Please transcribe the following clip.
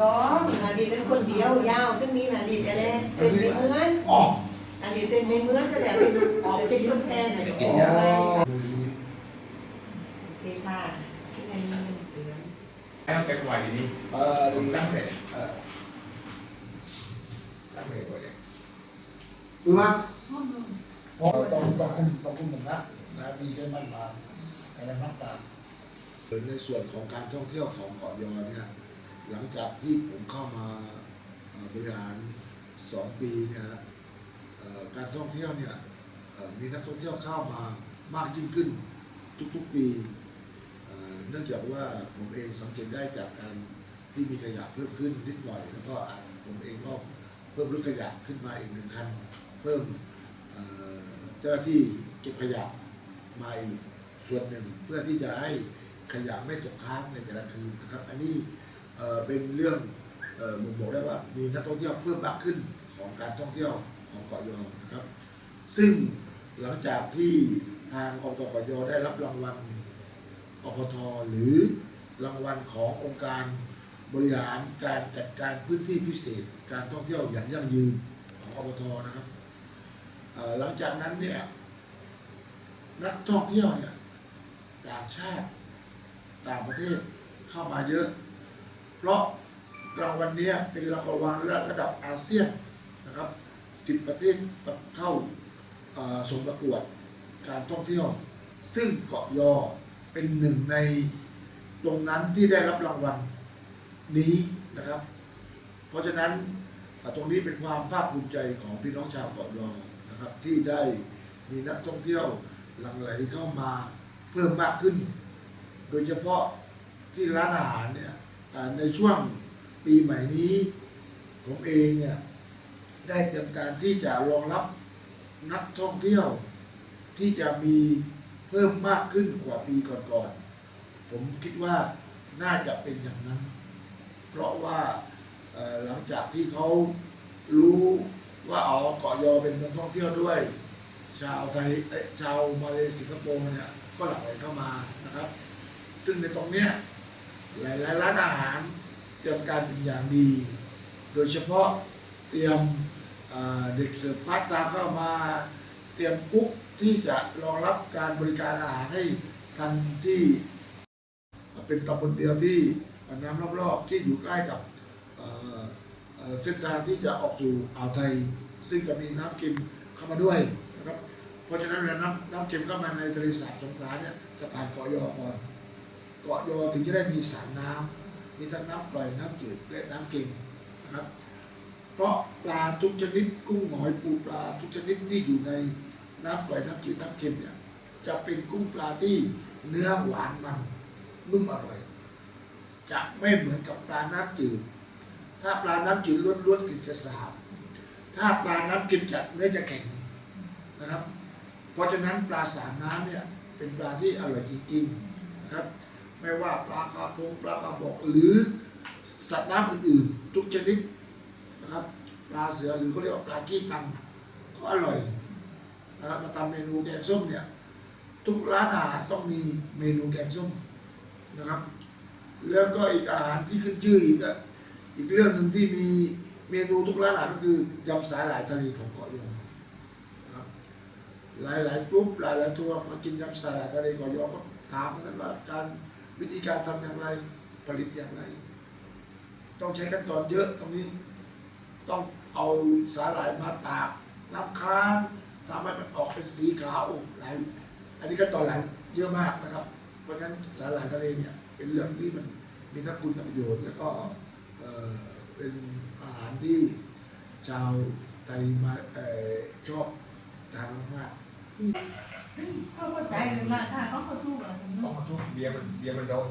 ต้องนาดีเป็นคนเดียวยาวซึ่งนี้นาดีอะไรเส้นไม่เหมือนอ๋อนาดีเส้นไม่เหมือนก็แต่เป็นออกเป็นลูกแทนนะอ๋โออเคค่ะที่นั่นมันเสือ Em cái ngoài đi đi, เออ không tắt để เออ tắt để gọi để ดูมั้ยต้องต้องต้องคุมต้องคุมหนึ่งนะนะมีแค่มันมาแต่ละนับตามในส่วนของการท่องเที่ยวของเกาะยอเนี่ย หลังจากที่ผมเข้ามาบริหารสองปีเนี่ยการท่องเที่ยวเนี่ยมีนักท่องเที่ยวเข้ามามากยิ่งขึ้นทุกๆปีเนื่องจากว่าผมเองสังเกตได้จากการที่มีขยะเพิ่มขึ้นนิดหน่อย แล้วก็อ่านผมเองก็เพิ่มรถขยะขึ้นมาอีกหนึ่งคัน เพิ่มเอ่อเจ้าหน้าที่เก็บขยะมาอีกส่วนหนึ่งเพื่อที่จะให้ขยะไม่ตกค้างในแต่ละคืนนะครับ อันนี้ เป็นเรื่องเอ่อบ่งบอกได้ว่ามีนักท่องเที่ยวเพิ่มมากขึ้นของการท่องเที่ยวของเกาะยอนะครับ ซึ่งหลังจากที่ทางอบตเกาะยอได้รับรางวัลอพทหรือรางวัลขององค์การบริหารการจัดการพื้นที่พิเศษ การท่องเที่ยวอย่างยั่งยืนของอบทนะครับหลังจากนั้นเนี่ยนักท่องเที่ยวเนี่ยต่างชาติต่างประเทศเข้ามาเยอะ เพราะรางวัลนี้เป็นรางวัลระดับอาเซียนนะครับสิบประเทศเข้าส่งประกวดการท่องเที่ยว ซึ่งเกาะยอเป็นหนึ่งในตรงนั้นที่ได้รับรางวัลนี้นะครับ เพราะฉะนั้นตรงนี้เป็นความภาคภูมิใจของพี่น้องชาวเกาะยอนะครับ ที่ได้มีนักท่องเที่ยวหลั่งไหลเข้ามาเพิ่มมากขึ้น โดยเฉพาะที่ร้านอาหารเนี่ย ในช่วงปีใหม่นี้ ผมเองเนี่ยได้เตรียมการที่จะรองรับนักท่องเที่ยวที่จะมีเพิ่มมากขึ้นกว่าปีก่อนๆ ผมคิดว่าน่าจะเป็นอย่างนั้น เพราะว่าหลังจากที่เขารู้ว่าอ๋อเกาะยอเป็นเมืองท่องเที่ยวด้วย ชาวไทยเอ้ยชาวมาเลเซียสิงคโปร์เนี่ยก็หลั่งไหลเข้ามานะครับ ซึ่งในตรงเนี้ย หลายๆร้านอาหารเตรียมการเป็นอย่างดี โดยเฉพาะเตรียมเด็กเสิร์ฟพาร์ทไทม์เข้ามาเตรียมกุ๊กที่จะรองรับการบริการอาหารให้ทันที่เป็นตำบลเดียวที่น้ำรอบๆที่อยู่ใกล้กับเอ่อเอ่อเส้นทางที่จะออกสู่อ่าวไทย ซึ่งจะมีน้ำเค็มเข้ามาด้วยนะครับเพราะฉะนั้นเวลาน้ำน้ำเค็มเข้ามาในทะเลสาบสงขลาเนี่ยจะผ่านเกาะยอก่อน เกาะยอถึงจะได้มีสามน้ำมีทั้งน้ำกร่อยน้ำจืดและน้ำเค็มนะครับ เพราะปลาทุกชนิดกุ้งหอยปูปลาทุกชนิดที่อยู่ในน้ำกร่อยน้ำจืดน้ำเค็มเนี่ยจะเป็นกุ้งปลาที่เนื้อหวานมันนุ่มอร่อย จะไม่เหมือนกับปลาน้ำจืด ถ้าปลาน้ำจืดล้วนๆกลิ่นจะสาบ ถ้าปลาน้ำเค็มจัดเนื้อจะแข็งนะครับ เพราะฉะนั้นปลาสามน้ำเนี่ยเป็นปลาที่อร่อยจริงๆนะครับ ไม่ว่าปลาคาพงปลากระบอกหรือสัตว์น้ำอื่นๆทุกชนิดนะครับปลาเสือหรือเขาเรียกว่าปลากี้ตังก็อร่อยนะครับมาทำเมนูแกงส้มเนี่ยทุกร้านอาหารต้องมีเมนูแกงส้มนะครับ แล้วก็อีกอาหารที่ขึ้นชื่ออีกอีกเรื่องหนึ่งที่มีเมนูทุกร้านอาหารก็คือยำสาหร่ายทะเลของเกาะยอนะครับหลายๆกลุ่มหลายๆทัวร์มากินยำสาหร่ายทะเลเกาะยอก็ถามกันว่าการ วิธีการทำอย่างไรผลิตอย่างไร ต้องใช้ขั้นตอนเยอะตรงนี้ ต้องเอาสาหร่ายมาตากน้ำค้างทำให้มันออกเป็นสีขาวหลายอันนี้ขั้นตอนหลายเยอะมากนะครับ เพราะฉะนั้นสาหร่ายทะเลเนี่ยเป็นเรื่องที่มันมีทั้งคุณประโยชน์ แล้วก็เป็นอาหารที่ชาวไทยมาชอบทานมากเขาเข้าใจราคาเขาก็ถูกอะถึง Không be ever, be ever to